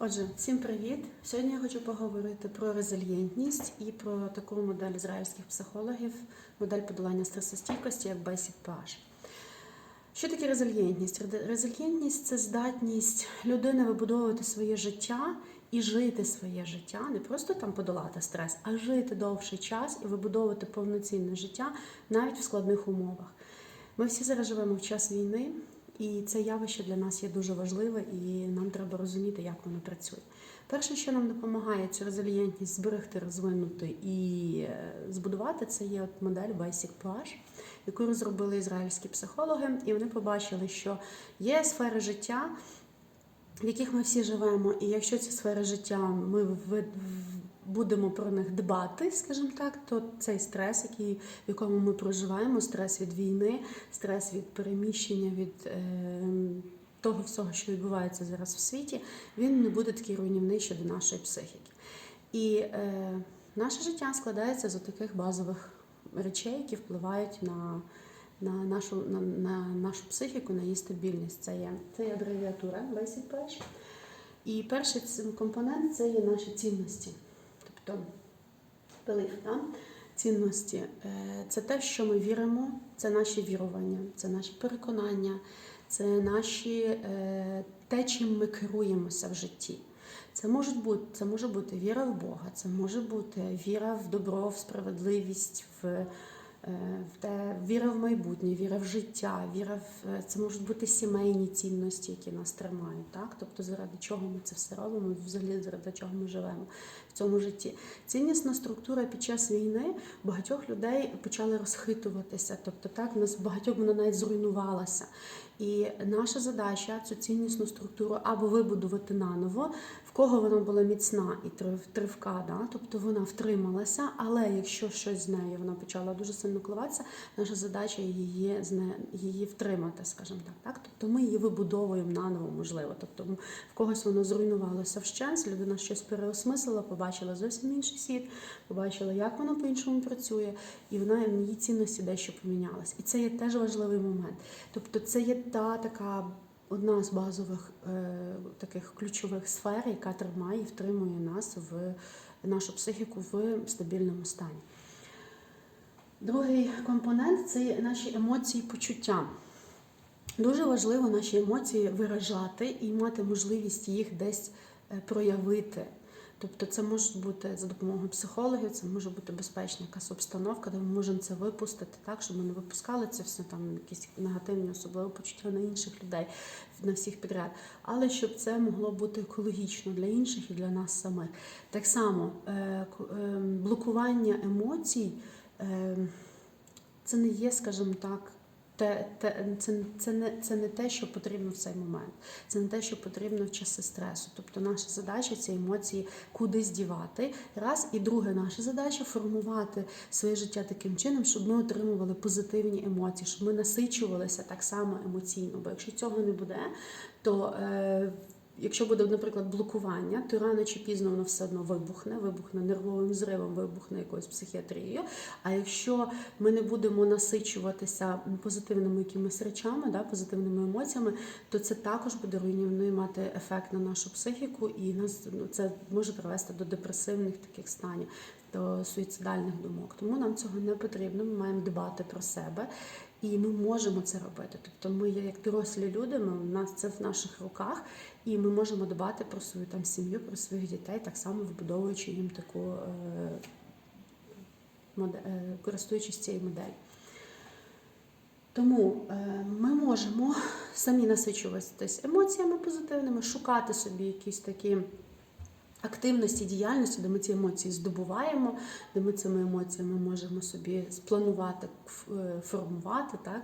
Отже, всім привіт! Сьогодні я хочу поговорити про резильєнтність і про таку модель ізраїльських психологів, модель подолання стресостійкості як Basic. Що таке резильєнтність? Резильєнтність це здатність людини вибудовувати своє життя і жити своє життя, не просто там подолати стрес, а жити довший час і вибудовувати повноцінне життя навіть в складних умовах. Ми всі зараз живемо в час війни, і це явище для нас є дуже важливе, і нам треба розуміти, як воно працює. Перше, що нам допомагає цю резильєнтність зберегти, розвинути і е, збудувати, це є от модель Basic PH, яку розробили ізраїльські психологи, і вони побачили, що є сфери життя, в яких ми всі живемо, і якщо ці сфери життя ми в- будемо про них дбати, скажімо так, то цей стрес, який, в якому ми проживаємо, стрес від війни, стрес від переміщення, від е, того всього, що відбувається зараз в світі, він не буде такий руйнівний щодо нашої психіки. І е, наше життя складається з таких базових речей, які впливають на, на, нашу, на, на нашу психіку, на її стабільність. Це є, це є абревіатура Basic Pledge. І перший компонент це є наші цінності. Тобто belief, да? цінності Е, це те, що ми віримо, це наші вірування, це наші переконання, це наші, е, те, чим ми керуємося в житті. Це може бути, це може бути віра в Бога, це може бути віра в добро, в справедливість, в, е, в те, віра в майбутнє, віра в життя, віра в це можуть бути сімейні цінності, які нас тримають. Так? Тобто, заради чого ми це все робимо, взагалі заради чого ми живемо цьому житті. Ціннісна структура під час війни багатьох людей почали розхитуватися. Тобто, так, в нас багатьох вона навіть зруйнувалася. І наша задача цю ціннісну структуру або вибудувати наново, в кого вона була міцна і тривка, да? тобто вона втрималася, але якщо щось з нею вона почала дуже сильно коливатися, наша задача її, її втримати, скажімо так. так. Тобто ми її вибудовуємо наново, можливо. Тобто в когось воно зруйнувалося вщент, людина щось переосмислила, побачила зовсім інший світ, побачила, як воно по-іншому працює, і вона в її цінності дещо помінялась. І це є теж важливий момент. Тобто, це є та така одна з базових е, таких ключових сфер, яка тримає і втримує нас в нашу психіку в стабільному стані. Другий компонент це наші емоції, почуття. Дуже важливо наші емоції виражати і мати можливість їх десь е, проявити. Тобто це може бути за допомогою психологів, це може бути безпечна якась обстановка, де ми можемо це випустити так, щоб ми не випускали це все там, якісь негативні, особливо почуття на інших людей, на всіх підряд. Але щоб це могло бути екологічно для інших і для нас самих. Так само е, е, блокування емоцій е, це не є, скажімо так. Те, те, це, це, не, це не те, що потрібно в цей момент. Це не те, що потрібно в часи стресу. Тобто наша задача ці емоції куди здівати. Раз. І друге, наша задача формувати своє життя таким чином, щоб ми отримували позитивні емоції, щоб ми насичувалися так само емоційно. Бо якщо цього не буде, то е, якщо буде, наприклад, блокування, то рано чи пізно воно все одно вибухне, вибухне нервовим зривом, вибухне якоюсь психіатрією. А якщо ми не будемо насичуватися позитивними якимись речами, да, позитивними емоціями, то це також буде руйнівною мати ефект на нашу психіку, і нас ну, це може привести до депресивних таких станів, до суїцидальних думок. Тому нам цього не потрібно. Ми маємо дбати про себе. І ми можемо це робити. Тобто ми як дорослі люди, ми, у нас це в наших руках, і ми можемо дбати про свою там сім'ю, про своїх дітей, так само вибудовуючи їм таку е, модель, е, користуючись цією моделлю. Тому е, ми можемо самі насичуватись емоціями позитивними, шукати собі якісь такі активності, діяльності, де ми ці емоції здобуваємо, де ми цими емоціями можемо собі спланувати, е, формувати, так?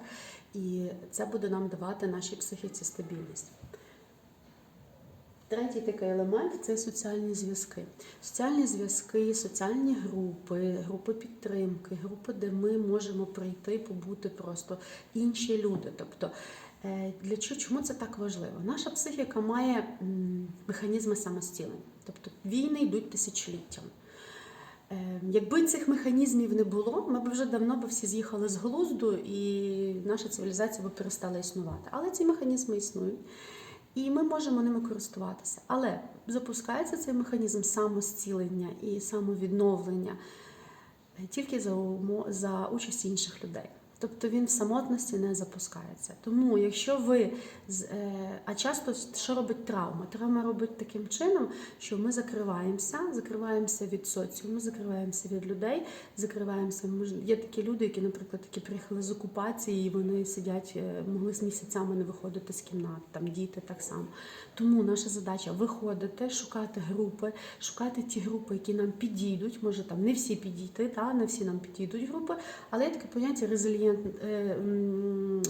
і це буде нам давати нашій психіці стабільність. Третій такий елемент це соціальні зв'язки. Соціальні зв'язки, соціальні групи, групи підтримки, групи, де ми можемо прийти, побути просто інші люди. Тобто, для чого чому це так важливо? Наша психіка має механізми самостілення. Тобто війни йдуть тисячоліттями. Е, Якби цих механізмів не було, ми б вже давно б всі з'їхали з глузду і наша цивілізація б перестала існувати. Але ці механізми існують. І ми можемо ними користуватися. Але запускається цей механізм самозцілення і самовідновлення е, тільки за, за участі інших людей. Тобто він в самотності не запускається. Тому, якщо ви е, а часто що робить травма? Травма робить таким чином, що ми закриваємося, закриваємося від соціуму, закриваємося від людей, закриваємося. Є такі люди, які, наприклад, які приїхали з окупації, і вони сидять, е, могли з місяцями не виходити з кімнат, там діти так само. Тому наша задача виходити, шукати групи, шукати ті групи, які нам підійдуть. Може там не всі підійти, та не всі нам підійдуть групи, але є таке поняття резильєнт,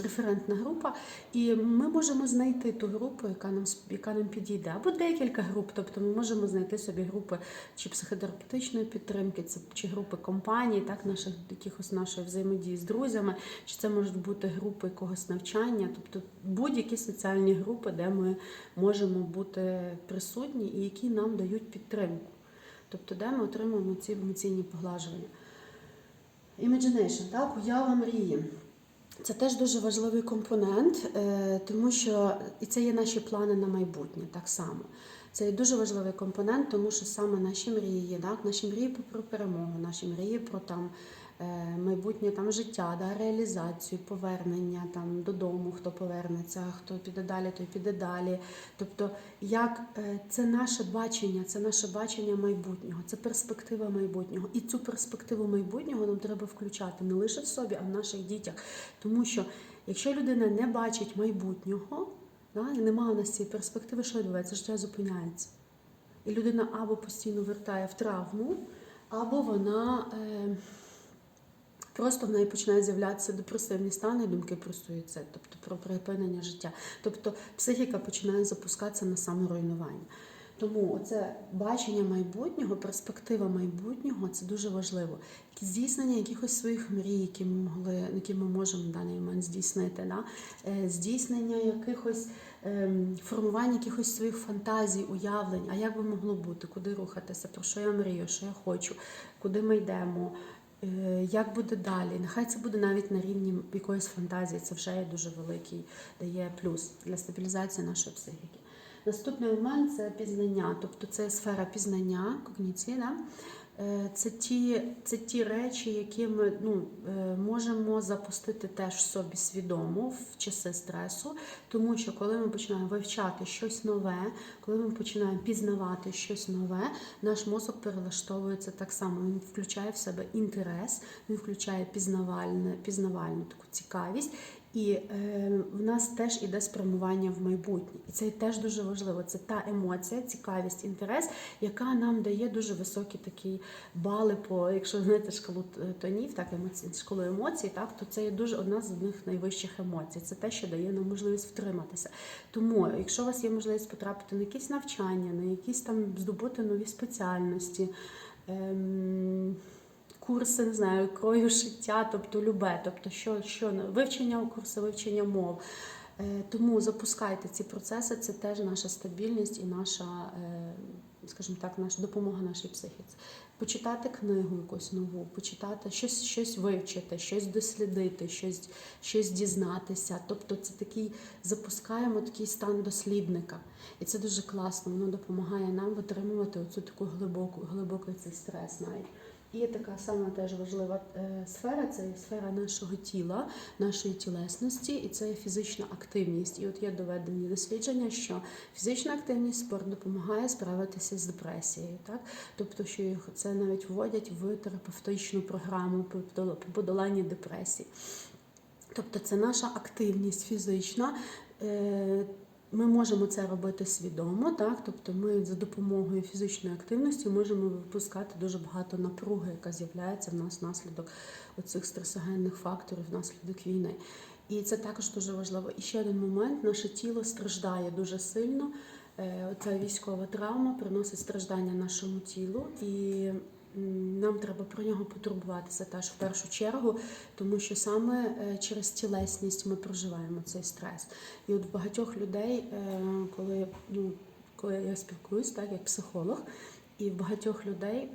референтна група, і ми можемо знайти ту групу, яка нам яка нам підійде, або декілька груп. Тобто ми можемо знайти собі групи чи психотерапевтичної підтримки, це чи групи компаній, так наших якихось нашої взаємодії з друзями, чи це можуть бути групи якогось навчання, тобто будь-які соціальні групи, де ми можемо бути присутні і які нам дають підтримку. Тобто, де ми отримуємо ці емоційні поглажування. Imagination, так, уява мрії. Це теж дуже важливий компонент, е, тому що і це є наші плани на майбутнє так само. Це є дуже важливий компонент, тому що саме наші мрії, так, наші мрії про перемогу, наші мрії про там е, майбутнє там життя, да, реалізацію, повернення там додому, хто повернеться, хто піде далі, той піде далі. Тобто, як е, це наше бачення, це наше бачення майбутнього, це перспектива майбутнього. І цю перспективу майбутнього нам треба включати не лише в собі, а в наших дітях. Тому що якщо людина не бачить майбутнього, да, і нема в нас цієї перспективи, що відбувається? Життя зупиняється. І людина або постійно вертає в травму, або вона е, просто в неї починають з'являтися депресивні стани, думки про суїцид, тобто про припинення життя. Тобто психіка починає запускатися на саморуйнування. Тому оце бачення майбутнього, перспектива майбутнього це дуже важливо. Здійснення якихось своїх мрій, які ми могли, які ми можемо в даний момент здійснити, да? Е, здійснення якихось ем, формування якихось своїх фантазій, уявлень, а як би могло бути, куди рухатися, про що я мрію, що я хочу, куди ми йдемо. е, Як буде далі? Нехай це буде навіть на рівні якоїсь фантазії. Це вже є дуже великий дає плюс для стабілізації нашої психіки. Наступний момент це пізнання, тобто це сфера пізнання, когніції. Да? Е, Це ті, це ті речі, які ми ну, е, можемо запустити теж в собі свідомо в часи стресу, тому що коли ми починаємо вивчати щось нове, коли ми починаємо пізнавати щось нове, наш мозок перелаштовується так само. Він включає в себе інтерес, він включає пізнавальне, пізнавальну таку цікавість. І е, в нас теж іде спрямування в майбутнє. І це теж дуже важливо. Це та емоція, цікавість, інтерес, яка нам дає дуже високі такі бали по, якщо знаєте, шкалу тонів, так емоцій, шкалу емоцій, так то це є дуже одна з одних найвищих емоцій. Це те, що дає нам можливість втриматися. Тому, якщо у вас є можливість потрапити на якісь навчання, на якісь там здобути нові спеціальності. Ем, курси, не знаю, крою шиття, тобто любе, тобто що, що вивчення курси, вивчення мов. Е, Тому запускайте ці процеси, це теж наша стабільність і наша, е, скажімо так, наша допомога нашій психіці. Почитати книгу якусь нову, почитати щось, щось вивчити, щось дослідити, щось, щось дізнатися. Тобто це такий запускаємо такий стан дослідника. І це дуже класно, воно допомагає нам витримувати оцю таку глибоку, глибокий цей стрес навіть. І така сама теж важлива е, сфера це сфера нашого тіла, нашої тілесності, і це фізична активність. І от є доведені дослідження, що фізична активність спорт допомагає справитися з депресією. Так? Тобто, що їх це навіть вводять в терапевтичну програму по подол- по подоланні депресії. Тобто це наша активність фізична. Ми можемо це робити свідомо, так? Тобто ми за допомогою фізичної активності можемо випускати дуже багато напруги, яка з'являється в нас внаслідок оцих стресогенних факторів, внаслідок війни. І це також дуже важливо. І ще один момент: наше тіло страждає дуже сильно. Е, Ця військова травма приносить страждання нашому тілу, і нам треба про нього потурбуватися теж в першу чергу, тому що саме е, через тілесність ми проживаємо цей стрес. І от багатьох людей, е, коли, ну, коли я спілкуюсь, так як психолог, і в багатьох людей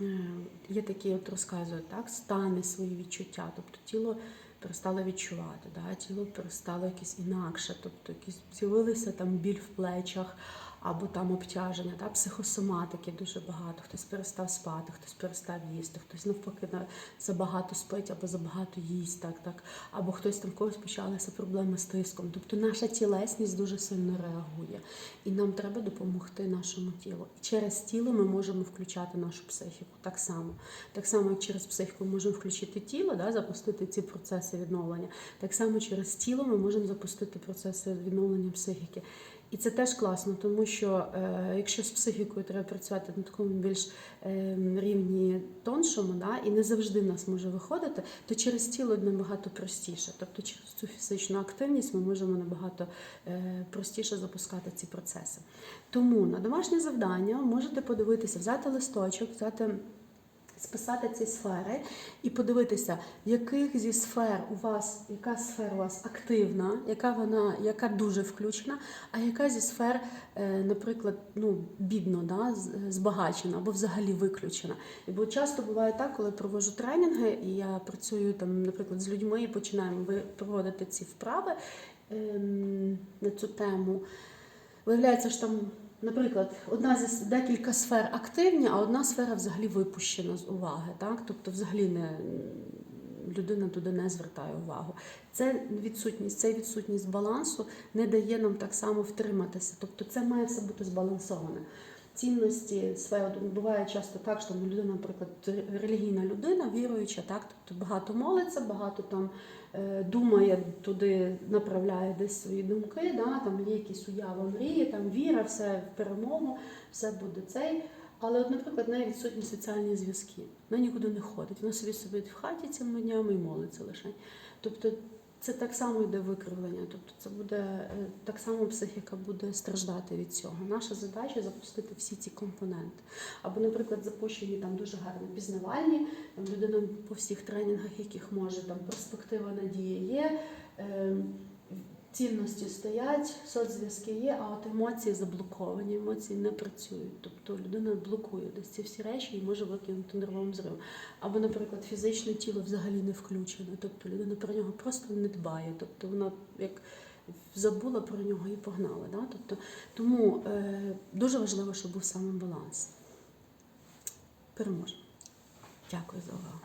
е, є такі, от розказують, так, стани свої відчуття. Тобто тіло перестало відчувати, да? тіло перестало якесь інакше, тобто якісь з'явилися там біль в плечах або там обтяження, да? психосоматики дуже багато. Хтось перестав спати, хтось перестав їсти, хтось навпаки на- забагато спить або забагато їсть, так, так. або хтось там в когось почалися проблеми з тиском. Тобто наша тілесність дуже сильно реагує. І нам треба допомогти нашому тілу. І через тіло ми можемо включати нашу психіку так само. Так само, через психіку ми можемо включити тіло, да, запустити ці процеси відновлення. Так само через тіло ми можемо запустити процеси відновлення психіки. І це теж класно, тому що е, якщо з психікою треба працювати на такому більш е, рівні тоншому, да, і не завжди в нас може виходити, то через тіло набагато простіше. Тобто через цю фізичну активність ми можемо набагато е, простіше запускати ці процеси. Тому на домашнє завдання можете подивитися, взяти листочок, взяти. Списати ці сфери і подивитися, яких зі сфер у вас, яка сфера у вас активна, яка вона, яка дуже включена, а яка зі сфер, е, наприклад, ну, бідно, да, збагачена або взагалі виключена. Бо часто буває так, коли проводжу тренінги, і я працюю там, наприклад, з людьми і починаємо проводити ці вправи ем, на цю тему. Виявляється, що там, наприклад, одна з декілька сфер активні, а одна сфера взагалі випущена з уваги. Так? Тобто, взагалі не людина туди не звертає увагу. Це відсутність, це відсутність балансу не дає нам так само втриматися. Тобто, це має все бути збалансоване. Цінності от буває часто так, що там людина, наприклад, релігійна людина, віруюча, так, тобто багато молиться, багато там е, думає, туди направляє десь свої думки, да, там є якісь уява, мрії, там віра, все в перемогу, все буде цей. Але, от, наприклад, неї відсутні соціальні зв'язки. Вона нікуди не ходить. Вона собі сидить в хаті цими днями і молиться лише. Тобто це так само йде викривлення. Тобто це буде е, так само психіка буде страждати від цього. Наша задача запустити всі ці компоненти. Або, наприклад, запущені там дуже гарні пізнавальні, там людина по всіх тренінгах, яких може, там перспектива надії є. Цінності стоять, соцзв'язки є, а от емоції заблоковані, емоції не працюють. Тобто людина блокує десь ці всі речі і може викинути нервовим зривом. Або, наприклад, фізичне тіло взагалі не включене, тобто людина про нього просто не дбає. Тобто вона як забула про нього і погнала. Да? Тобто, тому е, дуже важливо, щоб був саме баланс. Переможемо. Дякую за увагу.